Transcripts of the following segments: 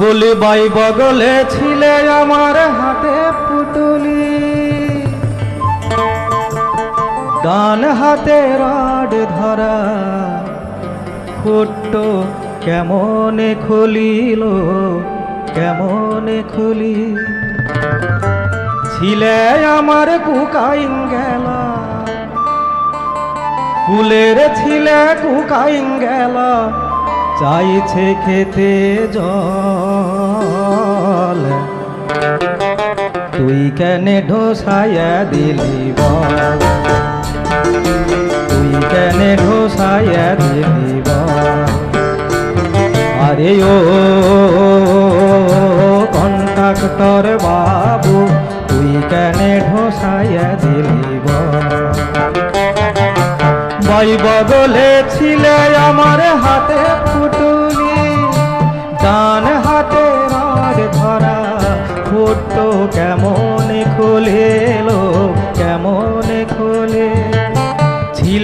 বলি বাই বগলে ছিলে আমার হাতে পুতুলি। ডান হাতে রড ধরা ফুট্ট কেমনে খুলিল, কেমনে খুলি। ছিলে আমার কুকাইন গেল কুলের ছিলে কুকাইন গেল চাইছে খেতে জল। তুই কেনে ঢোসাইয়া দিলি বল? তুই কেনে ঢোসাইয়া দিলি বল? আরে ও, কন্ট্রাক্টর বাবু, তুই কেনে ঢোসাইয়া দিলি বাই বদলে ছিলে আমার হাতে ফুটুলি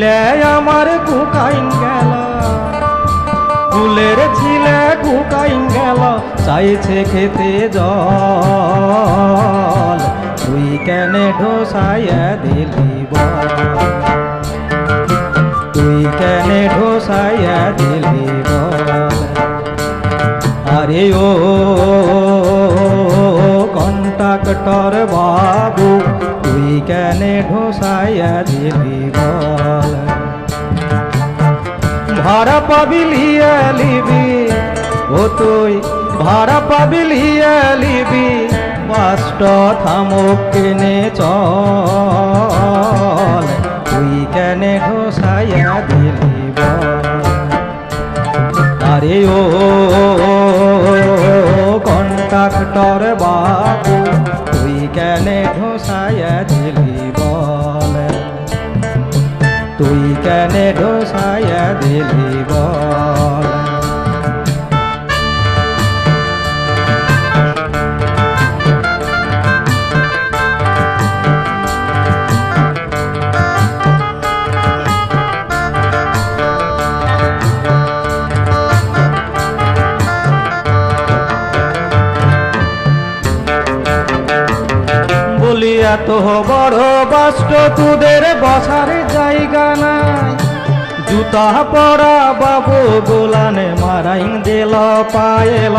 ছিলে, আমার কুকাইন গেল। ফুলের ছিলে, কুকাইন গেল। চাইছে খেতে জল। তুই কেনে ঢোসাইয়া দিলি তুই কেনে ঢোসাইয়া দিলি আরে ও কন্ট্রাক্টর বাবু, তুই কেনে ঢোসাইয়া দিলি ভাড়া পাবি লিয়ে লিবি, ও তুই ভাড়া পাবি লিয়ে লিবি বাস্ট থামুক কিনে চল। তুই কেনে ঢোসাইয়া দিলি আরে ও, কন্ট্রাক্টর বাবু তুই কেনে ঢোসাইয়া দিলি তুই কেনে ঢোসাইয়া দিলি বল? বলি এত বড় বাস্ট তোদের বসার জায়গা নাই। জুতা পরা বাবু গোলানে মারাইং দিল পায়েল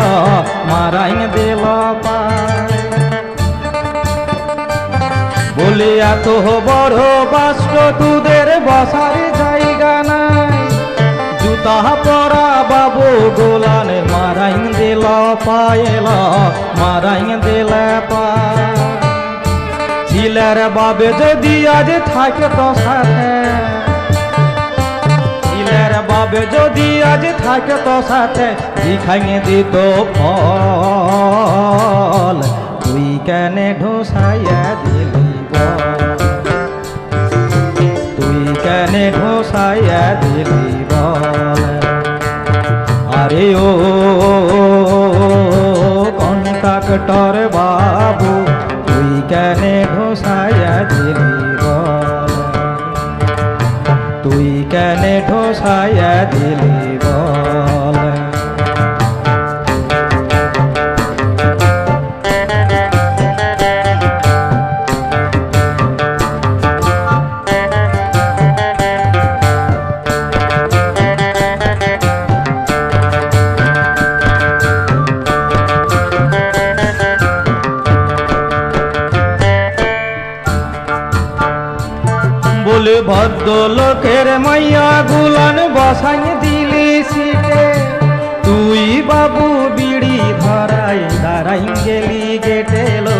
মারাইং দিল পায় বলি এত বড় বাস্ট তোদের বসার জায়গা নাই। জুতা পরা বাবু গোলানে মারাইং দিল পায়েল মারাইং দিল পায় ছিলের বাবে যদি আজ থাকে তো সাথে। ছিলের বাবে যদি আজ থাকে তো সাথে দিখাইয়ে দিত ফল। তুই কেনে ঢোসাইয়া দিলি তুই কেনে ঢোসাইয়া দিলি আরে ও কন্ট্রাক্টর বাবু বলে ভদ্র লোকের মাইয়া গুলান বসাই দিলি সিটে। তুই বাবু বিড়ি ধরাই, দাঁড়াই গেলি গেটে লো,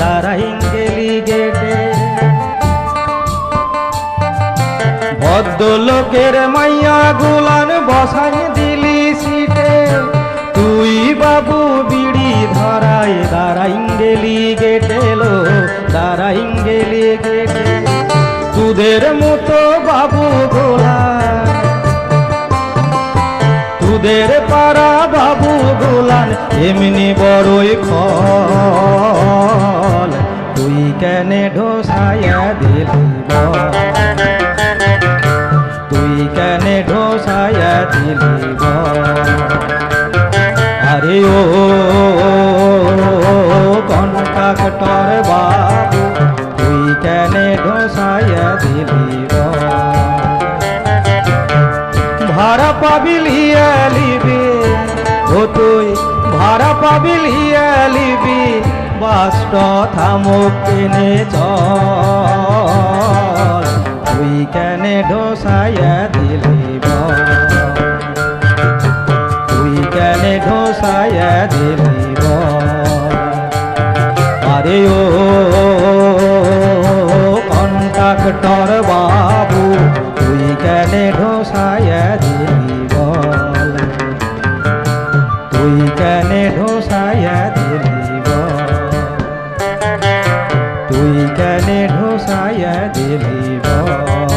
দাঁড়াই গেলি গেটে। ভদ্র লোকের মাইয়া গুলান বসাই দিলি সিটে। তুই বাবু বিড়ি ধরাই, দাঁড়াই গেলি গেটে। তোদের মতো বাবু গোলা তোদের পাড়া বাবু গোলান, এমনি বড়ই খল। তুই কেনে ঢোসাইয়া দিলি নবিল হিয়ালিবি বাস্ট থামুক কিনে চল তুই কেনে ঢোসাইয়া দিলিব তুই কেনে ঢোসাইয়া দিলিব আরে ও কন্টাক্টর বা મને ઢોસાય દિલી બો